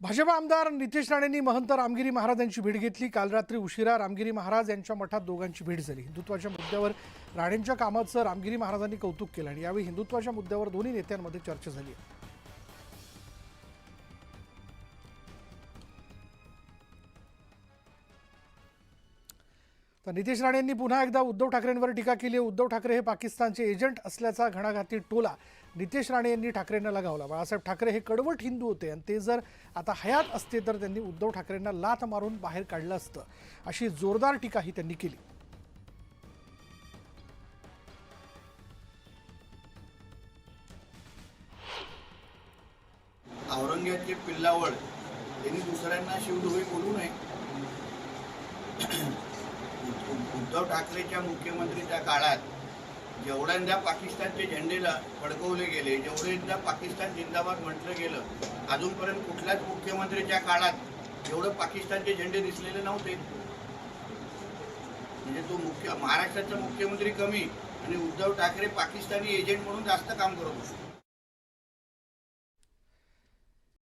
भाजप आमदार नितेश राणेंनी महंत रामगिरी महाराज यांची भेट घेतली. काल रात्री उशिरा रामगिरी महाराज यांच्या मठात दोघांची भेट झाली. हिंदुत्वाच्या मुद्द्यावर राणेंच्या कामाचं रामगिरी महाराजांनी कौतुक केलं आणि यावेळी हिंदुत्वाच्या मुद्द्यावर दोन्ही नेत्यांमध्ये चर्चा झाली. तर नितेश राणेंनी पुन्हा एकदा उद्धव ठाकरेंवर टीका केली. उद्धव ठाकरे हे पाकिस्तानचे एजंट असल्याचा घणाघाती टोला नितेश राणे यांनी ठाकरेंना लगावला. बाळासाहेब ठाकरे हे कडवट हिंदू होते आणि ते जर आता हयात असते तर त्यांनी उद्धव ठाकरेंना लाथ मारून बाहेर काढलं असतं. अशी जोरदार टीकाही त्यांनी केली. औरंगजेबचे पिल्लावळ यांनी दुसऱ्यांना शिवडोळे बोलू नये. उद्धव ठाकरेच्या मुख्यमंत्रीच्या काळात जेवढ्यांदा पाकिस्तानचे झेंडेला फडकवले गेले जेवढ्यांदा पाकिस्तान जिंदाबाद म्हटलं गेलं अजूनपर्यंत कुठल्याच मुख्यमंत्रीच्या काळात एवढं पाकिस्तानचे झेंडे दिसलेले नव्हते. म्हणजे तो मुख्य महाराष्ट्राचा मुख्यमंत्री कमी आणि उद्धव ठाकरे पाकिस्तानी एजंट म्हणून जास्त काम करत होते.